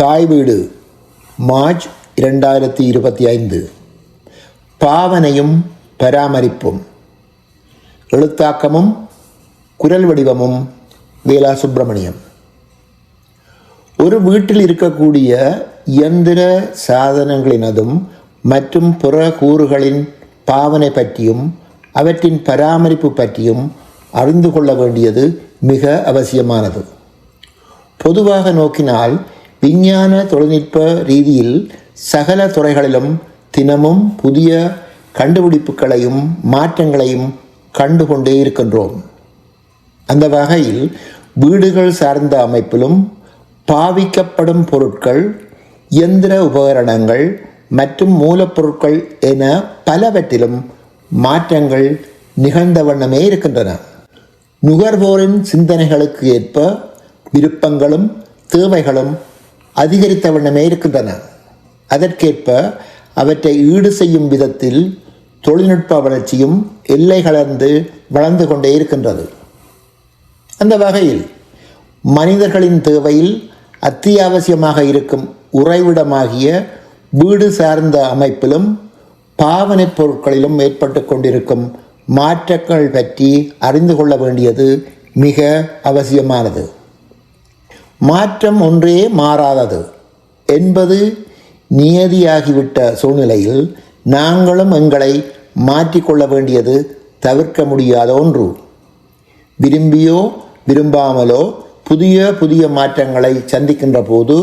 தாய் வீடு மார்ச் இரண்டாயிரத்தி இருபத்தி ஐந்து. பாவனையும் பராமரிப்பும். எழுத்தாக்கமும் குரல் வடிவமும் வேலா சுப்பிரமணியம் ஒரு வீட்டில் இருக்கக்கூடிய இயந்திர சாதனங்களினதும் மற்றும் புற கூறுகளின் பாவனை பற்றியும் அவற்றின் பராமரிப்பு பற்றியும் அறிந்து கொள்ள வேண்டியது மிக அவசியமானது. பொதுவாக நோக்கினால் விஞ்ஞான தொழில்நுட்ப ரீதியில் சகல துறைகளிலும் தினமும் புதிய கண்டுபிடிப்புகளையும் மாற்றங்களையும் கண்டுகொண்டே இருக்கின்றோம். அந்த வகையில் வீடுகள் சார்ந்த அமைப்பிலும் பாவிக்கப்படும் பொருட்கள் இயந்திர உபகரணங்கள் மற்றும் மூலப்பொருட்கள் என பலவற்றிலும் மாற்றங்கள் நிகழ்ந்த வண்ணமே இருக்கின்றன. நுகர்வோரின் சிந்தனைகளுக்கு ஏற்ப விருப்பங்களும் தேவைகளும் அதிகரித்த வண்ணமே இருக்கின்றன. அதற்கேற்ப அவற்றை ஈடு செய்யும் விதத்தில் தொழில்நுட்ப வளர்ச்சியும் எல்லை கலந்து வளர்ந்து கொண்டே இருக்கின்றது. அந்த வகையில் மனிதர்களின் தேவையில் அத்தியாவசியமாக இருக்கும் உறைவிடமாகிய வீடு சார்ந்த அமைப்பிலும் பாவனைப் பொருட்களிலும் ஏற்பட்டு கொண்டிருக்கும் மாற்றங்கள் பற்றி அறிந்து கொள்ள வேண்டியது மிக அவசியமானது. மாற்றம் ஒன்றே மாறாதது என்பது நியதியாகிவிட்ட சூழ்நிலையில் நாங்களும் எங்களை மாற்றிக்கொள்ள வேண்டியது தவிர்க்க முடியாத ஒன்று. விரும்பியோ விரும்பாமலோ புதிய புதிய மாற்றங்களை சந்திக்கின்ற போது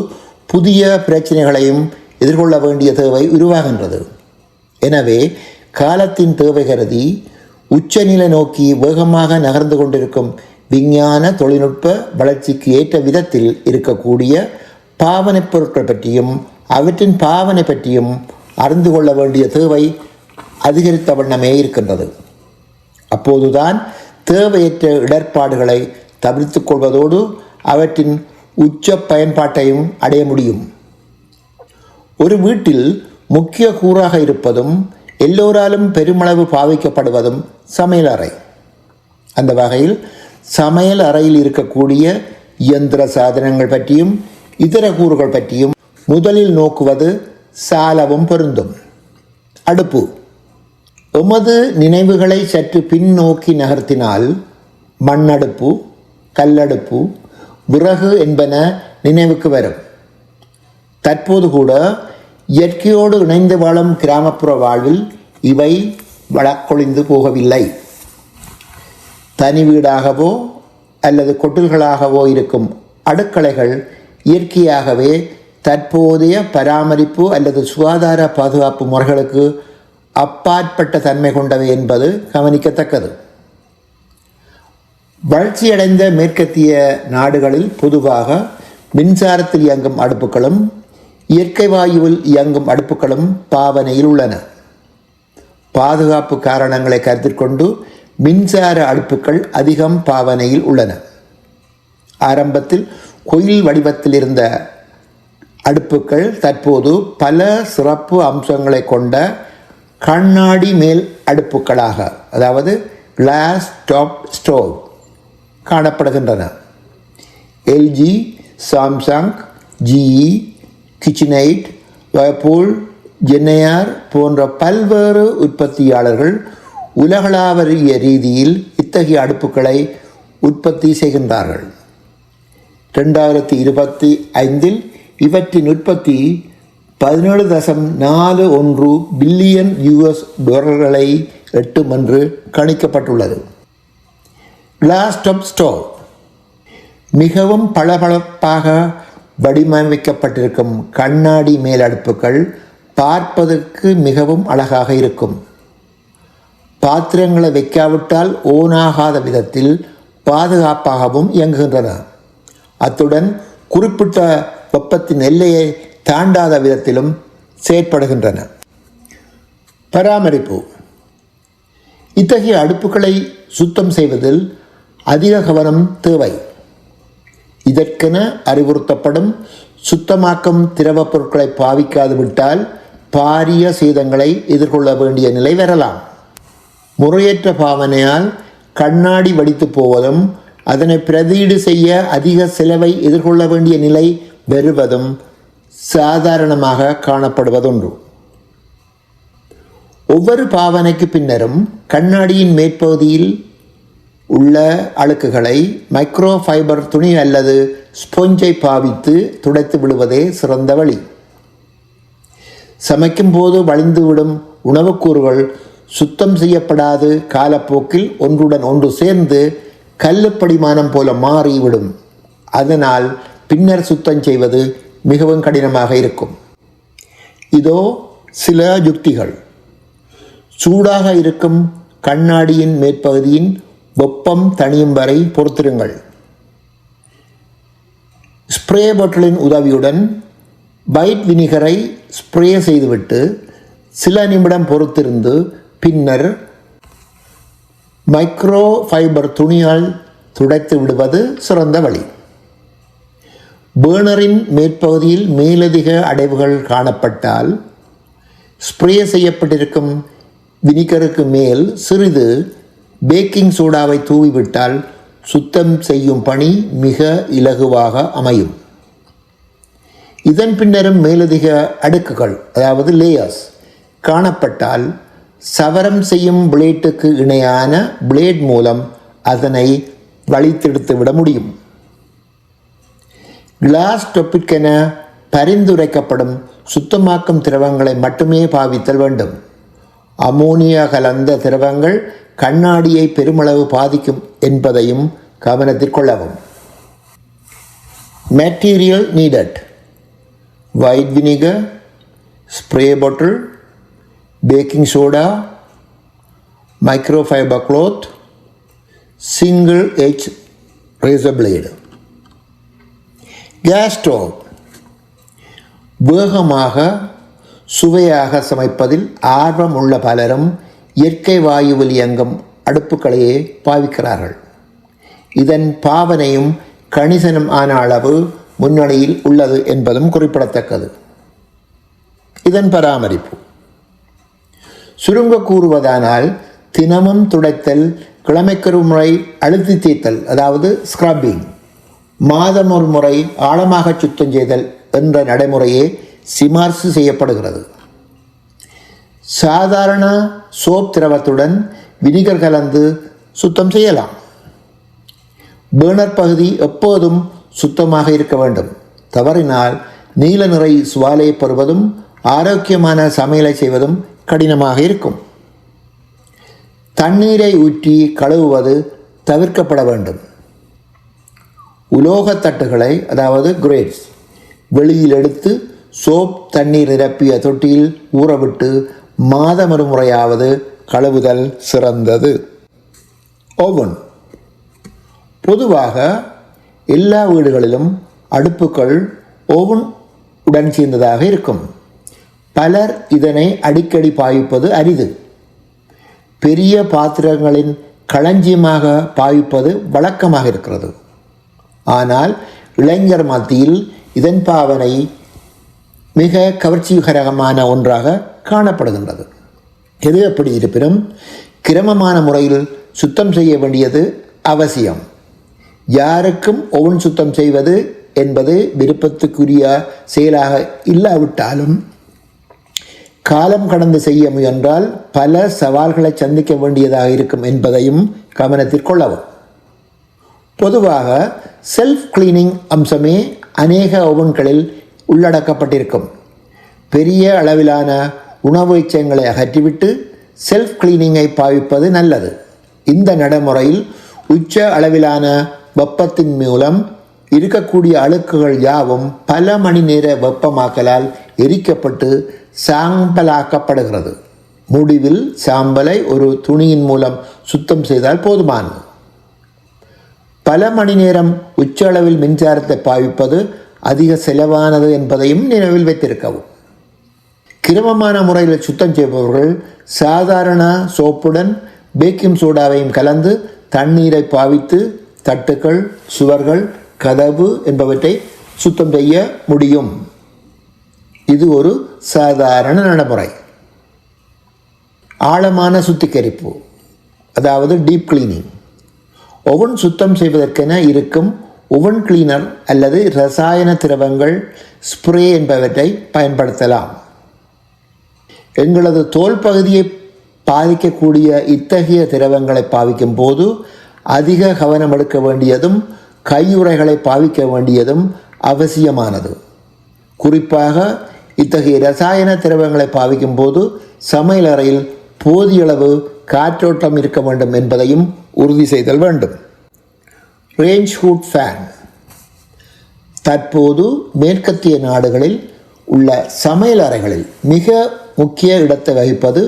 புதிய பிரச்சனைகளையும் எதிர்கொள்ள வேண்டிய தேவை உருவாகின்றது. எனவே காலத்தின் தேவை கருதி உச்சநிலை நோக்கி வேகமாக நகர்ந்து கொண்டிருக்கும் விஞ்ஞான தொழில்நுட்ப வளர்ச்சிக்கு ஏற்ற விதத்தில் இருக்கக்கூடிய பாவனைப் பொருட்கள் பற்றியும் அவற்றின் பாவனை பற்றியும் அறிந்து கொள்ள வேண்டிய தேவை அதிகரித்த வண்ணமே இருக்கின்றது. அப்போதுதான் தேவையற்ற இடர்பாடுகளை தவிர்த்துக் கொள்வதோடு அவற்றின் உச்ச பயன்பாட்டையும் அடைய முடியும். ஒரு வீட்டில் முக்கிய கூறாக இருப்பதும் எல்லோராலும் பெருமளவு பாவிக்கப்படுவதும் சமையலறை. அந்த வகையில் சமையல் அறையில் இருக்கக்கூடிய இயந்திர சாதனங்கள் பற்றியும் இதர கூறுகள் பற்றியும் முதலில் நோக்குவது சாலவும் பொருந்தும். அடுப்பு. எமது நினைவுகளை சற்று பின்னோக்கி நகர்த்தினால் மண்ணடுப்பு கல்லடுப்பு விறகு என்பன நினைவுக்கு வரும். தற்போது கூட இயற்கையோடு இணைந்து வாழும் கிராமப்புற வாழ்வில் இவை வழக்கொழிந்து போகவில்லை. தனி வீடாகவோ அல்லது கொட்டில்களாகவோ இருக்கும் அடுக்களைகள் இயற்கையாகவே தற்போதைய பராமரிப்பு அல்லது சுகாதார பாதுகாப்பு முறைகளுக்கு அப்பாற்பட்ட தன்மை கொண்டவை என்பது கவனிக்கத்தக்கது. வளர்ச்சியடைந்த மேற்கத்திய நாடுகளில் பொதுவாக மின்சாரத்தில் இயங்கும் அடுப்புகளும் இயற்கை வாயுவில் இயங்கும் அடுப்புகளும் பாவனையில் உள்ளன. பாதுகாப்பு காரணங்களை கருத்தில் கொண்டு மின்சார அடுப்புகள் அதிகம் பாவனையில் உள்ளன. ஆரம்பத்தில் கோயில் வடிவத்தில் இருந்த அடுப்புகள் தற்போது பல சிறப்பு அம்சங்களை கொண்ட கண்ணாடி மேல் அடுப்புகளாக அதாவது கிளாஸ் டாப் ஸ்டோவ் காணப்படுகின்றன. LG Samsung GE KitchenAid Whirlpool JennAir போன்ற பல்வேறு உற்பத்தியாளர்கள் உலகளாவிய ரீதியில் இத்தகைய அடுப்புகளை உற்பத்தி செய்கின்றார்கள். ரெண்டாயிரத்தி இருபத்தி ஐந்தில் இவற்றின் உற்பத்தி பதினேழு தசம் நாலு ஒன்று பில்லியன் யூஎஸ் டாலர்களை எட்டும் என்று கணிக்கப்பட்டுள்ளது. கிளாஸ் டாப் ஸ்டோவ் மிகவும் பளபளப்பாக வடிவமைக்கப்பட்டிருக்கும் கண்ணாடி மேலடுப்புகள் பார்ப்பதற்கு மிகவும் அழகாக இருக்கும். பாத்திரங்களை வைக்காவிட்டால் ஓனாகாத விதத்தில் பாதுகாப்பாகவும் இயங்குகின்றன. அத்துடன் குறிப்பிட்ட வெப்பத்தின் எல்லையை தாண்டாத விதத்திலும் செயற்படுகின்றன. பராமரிப்பு. இத்தகைய அடுப்புகளை சுத்தம் செய்வதில் அதிக கவனம் தேவை. இதற்கென அறிவுறுத்தப்படும் சுத்தமாக்கும் திரவப் பொருட்களை பாவிக்காது விட்டால் பாரிய சேதங்களை எதிர்கொள்ள வேண்டிய நிலை வரலாம். முறையற்ற பாவனையால் கண்ணாடி வடித்து போவதும் அதனை பிரதியீடு செய்ய அதிக செலவை எதிர்கொள்ள வேண்டிய நிலை வருவதும் சாதாரணமாக காணப்படுவதுண்டு. ஒவ்வொரு பாவனைக்கு பின்னரும் கண்ணாடியின் மேற்பகுதியில் உள்ள அழுக்குகளை மைக்ரோ ஃபைபர் துணி அல்லது ஸ்பொஞ்சை பாவித்து துடைத்து விடுவதே சிறந்த வழி. சமைக்கும் போது வழிந்துவிடும் உணவுக்கூறுகள் சுத்தம் செய்யப்படாது காலப்போக்கில் ஒன்றுடன் ஒன்று சேர்ந்து கல்லுப்படிமானம் போல மாறிவிடும். அதனால் பின்னர் சுத்தம் செய்வது மிகவும் கடினமாக இருக்கும். இதோ சில யுக்திகள். சூடாக இருக்கும் கண்ணாடியின் மேற்பகுதியின் வெப்பம் தணியும் வரை பொறுத்திருங்கள். ஸ்ப்ரே பாட்டிலின் உதவியுடன் பைட் வினிகரை ஸ்ப்ரே செய்துவிட்டு சில நிமிடம் பொறுத்திருந்து பின்னர் மைக்ரோ ஃபைபர் துணியால் துடைத்து விடுவது சிறந்த வழி. பேர்னரின் மேற்பகுதியில் மேலதிக அடைவுகள் காணப்பட்டால் ஸ்ப்ரே செய்யப்பட்டிருக்கும் வினிகருக்கு மேல் சிறிது பேக்கிங் சோடாவை தூவிவிட்டால் சுத்தம் செய்யும் பணி மிக இலகுவாக அமையும். இதன் பின்னரும் மேலதிக அடுக்குகள் அதாவது லேயர்ஸ் காணப்பட்டால் சவரம் செய்யும் பிளேட்டுக்கு இணையான பிளேட் மூலம் அதனை வழித்தெடுத்து விட முடியும். கிளாஸ் டொப்பிற்கென பரிந்துரைக்கப்படும் சுத்தமாக்கும் திரவங்களை மட்டுமே பாவித்தல் வேண்டும். அமோனியா கலந்த திரவங்கள் கண்ணாடியை பெருமளவு பாதிக்கும் என்பதையும் கவனத்தில் கொள்ளவும். Material needed white vinegar spray bottle baking soda, microfiber cloth, single edge razor blade. Gas stove வேகமாக சுவையாக சமைப்பதில் ஆர்வம் உள்ள பலரும் இயற்கை வாயுவில் இயங்கும் அடுப்புகளையே பாவிக்கிறார்கள். இதன் பாவனையும் கணிசனம் ஆன அளவு முன்னணியில் உள்ளது என்பதும் குறிப்பிடத்தக்கது. இதன் பராமரிப்பு. சுருங்க கூறுவதானால் தினமும் துடைத்தல் கிழமைக்கொரு முறை அழுத்தி தீர்த்தல் அதாவது ஸ்க்ரப்பிங் மாதம் ஒரு முறை ஆழமாக சுத்தம் செய்தல் என்ற நடைமுறையே சிமார்சு செய்யப்படுகிறது. சாதாரண சோப் திரவத்துடன் வினிகர் கலந்து சுத்தம் செய்யலாம். பேர்னர் பகுதி எப்போதும் சுத்தமாக இருக்க வேண்டும். தவறினால் நீல நிறை சுவாலையை பெறுவதும் ஆரோக்கியமான சமையலை செய்வதும் கடினமாக இருக்கும். தண்ணீரை ஊற்றி கழுவுவது தவிர்க்கப்பட வேண்டும். உலோகத் தட்டுகளை அதாவது கிரேட்ஸ் வெளியில் எடுத்து சோப் தண்ணீர் நிரப்பிய தொட்டியில் ஊறவிட்டு மாதமொரு முறையாவது கழுவுதல் சிறந்தது. ஓவன் பொதுவாக எல்லா வீடுகளிலும் அடுப்புகள் ஓவன் உடன் சேர்ந்ததாக இருக்கும். பலர் இதனை அடிக்கடி பாவிப்பது அரிது. பெரிய பாத்திரங்களின் களஞ்சியமாக பாவிப்பது வழக்கமாக இருக்கிறது. ஆனால் இளைஞர் மத்தியில் இதன் பாவனை மிக கவர்ச்சிகரமான ஒன்றாக காணப்படுகின்றது. எது எப்படி இருப்பினும் கிரமமான முறையில் சுத்தம் செய்ய வேண்டியது அவசியம். யாருக்கும் ஒவ்வொன் சுத்தம் செய்வது என்பது விருப்பத்துக்குரிய செயலாக இல்லாவிட்டாலும் காலம் கடந்து செய்ய முயன்றால் பல சவால்களை சந்திக்க வேண்டியதாக இருக்கும் என்பதையும் கவனத்தில் கொள்ளவும் பொதுவாக செல்ஃப் கிளீனிங் அம்சமே அநேக ஓவன்களில் உள்ளடக்கப்பட்டிருக்கும். பெரிய அளவிலான உணவு எச்சங்களை அகற்றிவிட்டு செல்ஃப் கிளீனிங்கை பாவிப்பது நல்லது. இந்த நடைமுறையில் உச்ச அளவிலான வெப்பத்தின் மூலம் இருக்கக்கூடிய அழுக்குகள் யாவும் பல மணி நேர வெப்பமாக்கலால் எரிக்கப்பட்டு சாம்பலாக்கப்படுகிறது. முடிவில் சாம்பலை ஒரு துணியின் மூலம் சுத்தம் செய்தால் போதுமானது. பல மணி நேரம் உச்ச அளவில் மின்சாரத்தை பாவிப்பது அதிக செலவானது என்பதையும் நினைவில் வைத்திருக்கவும். கிரமமான முறையில் சுத்தம் செய்பவர்கள் சாதாரண சோப்புடன் பேக்கிங் சோடாவையும் கலந்து தண்ணீரை பாவித்து தட்டுக்கள் சுவர்கள் கதவு என்பவற்றை சுத்தம் செய்ய முடியும். இது ஒரு சாதாரண நடைமுறை. ஆழமான சுத்திகரிப்பு அதாவது டீப் கிளீனிங் ஒவன் சுத்தம் செய்வதற்கென இருக்கும் ஓவன் கிளீனர் அல்லது ரசாயன திரவங்கள் ஸ்ப்ரே என்பவற்றை பயன்படுத்தலாம். எங்களது தோல் பகுதியை பாதிக்கக்கூடிய இத்தகைய திரவங்களை பாவிக்கும் போது அதிக கவனம் எடுக்க வேண்டியதும் கையுறைகளை பாவிக்க வேண்டியதும் அவசியமானது. குறிப்பாக இத்தகைய ரசாயன திரவங்களை பாவிக்கும் போது சமையலறையில் போதியளவு காற்றோட்டம் இருக்க வேண்டும் என்பதையும் உறுதி செய்தல் வேண்டும். ரேஞ்ச் ஹூட் ஃபேன் தற்போது மேற்கத்திய நாடுகளில் உள்ள சமையல் அறைகளில் மிக முக்கிய இடத்தை வகிப்பது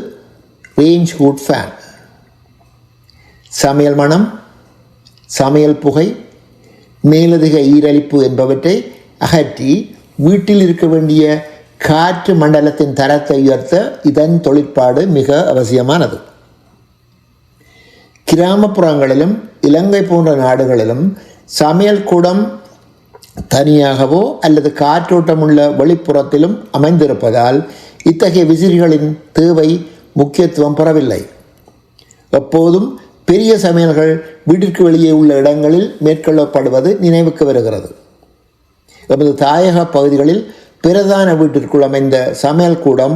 ரேஞ்ச் ஹூட் ஃபேன் சமையல் மனம் சமையல் புகை மேலதிக ஈரலிப்பு என்பவற்றை அகற்றி வீட்டில் இருக்க வேண்டிய காற்று மண்டலத்தின் தரத்தை உயர்த்த இதன் தொழிற்பாடு மிக அவசியமானது. கிராமப்புறங்களிலும் இலங்கை போன்ற நாடுகளிலும் சமையல் கூடம் தனியாகவோ அல்லது காற்றோட்டமுள்ள வெளிப்புறத்திலும் அமைந்திருப்பதால் இத்தகைய விசிறிகளின் தேவை முக்கியத்துவம் பெறவில்லை. எப்போதும் பெரிய சமையல்கள் வீட்டிற்கு வெளியே உள்ள இடங்களில் மேற்கொள்ளப்படுவது நினைவுக்கு வருகிறது. எமது தாயக பகுதிகளில் பிரதான வீட்டிற்குள் அமைந்த சமையல் கூடம்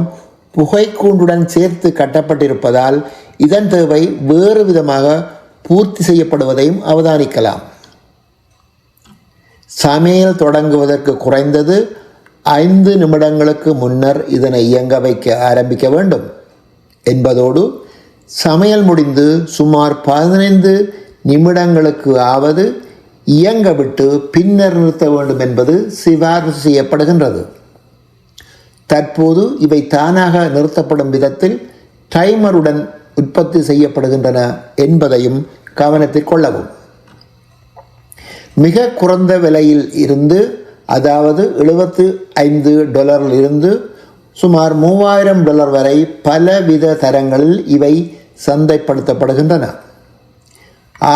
புகைக்கூண்டுடன் சேர்த்து கட்டப்பட்டிருப்பதால் இதன் தேவை வேறு விதமாக பூர்த்தி செய்யப்படுவதையும் அவதானிக்கலாம். சமையல் தொடங்குவதற்கு குறைந்தது ஐந்து நிமிடங்களுக்கு முன்னர் இதனை இயங்க வைக்க ஆரம்பிக்க வேண்டும். என்பதோடு சமையல் முடிந்து சுமார் பதினைந்து நிமிடங்களுக்கு ஆவது இயங்க விட்டு பின்னர் நிறுத்த வேண்டும் என்பது சிபாரிசு செய்யப்படுகின்றது. தற்போது இவை தானாக நிறுத்தப்படும் விதத்தில் டைமருடன் உற்பத்தி செய்யப்படுகின்றன என்பதையும் கவனத்தில் கொள்ளவும். மிக குறைந்த விலையில் இருந்து அதாவது எழுபத்து ஐந்து டாலரில் இருந்து சுமார் மூவாயிரம் டாலர் வரை பலவித தரங்களில் இவை சந்தைப்படுத்தப்படுகின்றன.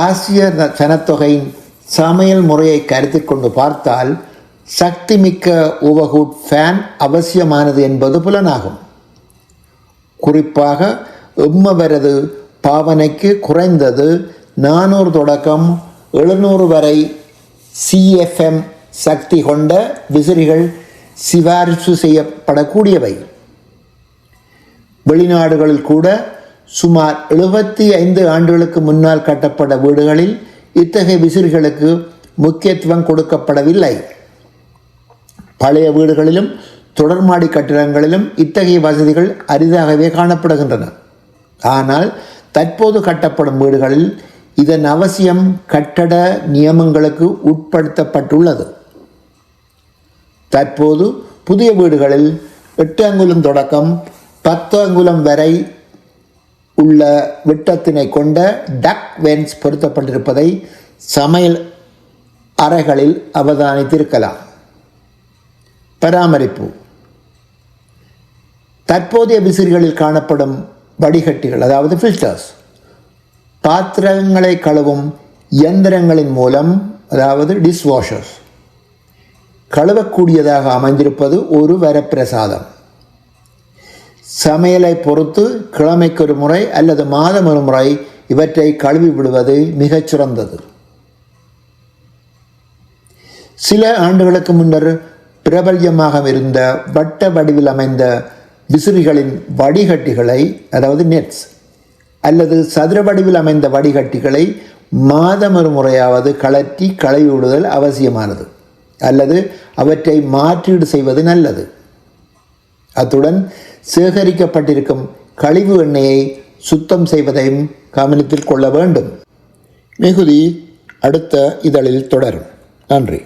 ஆசிய சனத்தொகையின் சமையல் முறையை கருத்தில் கொண்டு பார்த்தால் சக்தி மிக்க ஓவர்ஹூட் ஃபேன் அவசியமானது என்பது புலனாகும். குறிப்பாக எம்மவரது பாவனைக்கு குறைந்தது நானூறு தொடக்கம் எழுநூறு வரை சிஎஃப்எம் சக்தி கொண்ட விசிறிகள் சிபாரிசு செய்யப்படக்கூடியவை. வெளிநாடுகளில் கூட சுமார் எழுபத்தி ஐந்து ஆண்டுகளுக்கு முன்னால் கட்டப்பட்ட வீடுகளில் இத்தகைய விசிறிகளுக்கு முக்கியத்துவம் கொடுக்கப்படவில்லை. பழைய வீடுகளிலும் தொடர்மாடி கட்டிடங்களிலும் இத்தகைய வசதிகள் அரிதாகவே காணப்படுகின்றன. ஆனால் தற்போது கட்டப்படும் வீடுகளில் இதன் அவசியம் கட்டட நியமங்களுக்கு உட்படுத்தப்பட்டுள்ளது. தற்போது புதிய வீடுகளில் எட்டு அங்குலம் தொடக்கம் பத்து அங்குலம் வரை உள்ள விட்டத்தினை கொண்ட டக் வென்ஸ் பொருத்தப்பட்டிருப்பதை சமையல் அறைகளில் அவதானித்திருக்கலாம். பராமரிப்பு. தற்போதைய விசிறிகளில் காணப்படும் வடிகட்டிகள் அதாவது ஃபில்டர்ஸ் பாத்திரங்களை கழுவும் இயந்திரங்களின் மூலம் அதாவது டிஷ்வாஷர்ஸ் கழுவக்கூடியதாக அமைந்திருப்பது ஒரு வரப்பிரசாதம். சமையலை பொறுத்து கிழமைக்கு ஒரு முறை அல்லது மாதம் ஒரு முறை இவற்றை கழுவி விடுவது மிகச்சிறந்தது சில ஆண்டுகளுக்கு முன்னர் பிரபல்யமாக இருந்த வட்ட வடிவில் அமைந்த விசிறிகளின் வடிகட்டிகளை அதாவது நெட்ஸ் அல்லது சதுர வடிவில் அமைந்த வடிகட்டிகளை மாதம் ஒரு முறையாவது கழற்றி களைவிடுதல் அவசியமானது அல்லது அவற்றை மாற்றீடு செய்வது நல்லது. அத்துடன் சேகரிக்கப்பட்டிருக்கும் கழிவு எண்ணெயை சுத்தம் செய்வதையும் கவனத்தில் கொள்ள வேண்டும். மிகுதி அடுத்த இதழில் தொடரும். நன்றி.